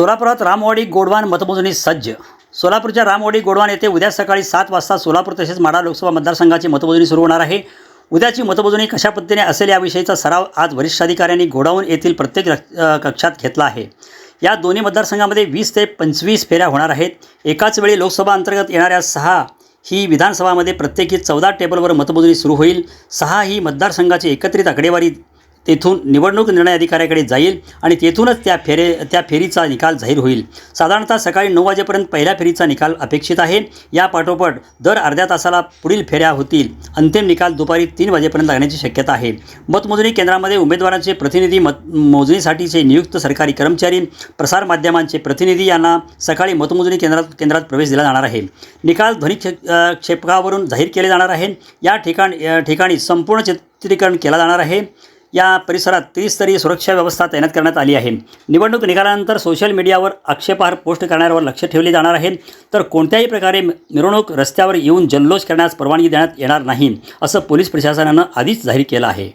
सोलापुरात रामवाडी गोडवान मतमोजणी सज्ज. सोलापूरच्या रामवाडी गोडवान येथे उद्या सकाळी सात वाजता सोलापूर तसेच माढा लोकसभा मतदारसंघाची मतमोजणी सुरू होणार आहे. उद्याची मतमोजणी कशा पद्धतीने असेल याविषयीचा सराव आज वरिष्ठ अधिकाऱ्यांनी गोडाऊन येथील प्रत्येक कक्षात घेतला आहे. या दोन्ही मतदारसंघामध्ये वीस ते पंचवीस फेऱ्या होणार आहेत. एकाच वेळी लोकसभा अंतर्गत येणाऱ्या सहा ही विधानसभामध्ये प्रत्येकी चौदा टेबलवर मतमोजणी सुरू होईल. सहा ही मतदारसंघाची एकत्रित आकडेवारी तेथून निवडणूक निर्णय अधिकाऱ्याकडे जाईल आणि तेथूनच त्या फेरे त्या फेरीचा निकाल जाहीर होईल. साधारणतः सकाळी नऊ वाजेपर्यंत पहिल्या फेरीचा निकाल अपेक्षित आहे. या पाठोपाठ दर अर्ध्या तासाला पुढील फेऱ्या होतील. अंतिम निकाल दुपारी तीन वाजेपर्यंत लागण्याची शक्यता आहे. मतमोजणी केंद्रामध्ये उमेदवारांचे प्रतिनिधी मत मोजणीसाठीचे नियुक्त सरकारी कर्मचारी प्रसारमाध्यमांचे प्रतिनिधी यांना सकाळी मतमोजणी केंद्रात केंद्रात प्रवेश दिला जाणार आहे. निकाल ध्वनी क्षेपकावरून जाहीर केले जाणार आहे. या ठिकाण या ठिकाणी संपूर्ण चित्रीकरण केला जाणार आहे. या परिसरात त्रिस्तरीय सुरक्षा व्यवस्था तैनात करण्यात आली आहे. निवडणूक निकालानंतर सोशल मीडियावर आक्षेपार्ह पोस्ट करणाऱ्यावर लक्ष ठेवले जाणार आहे. तर कोणत्याही प्रकारे मिरवणूक रस्त्यावर येऊन जल्लोष करण्यास परवानगी देण्यात येणार नाही असं पोलीस प्रशासनानं आधीच जाहीर केलं आहे.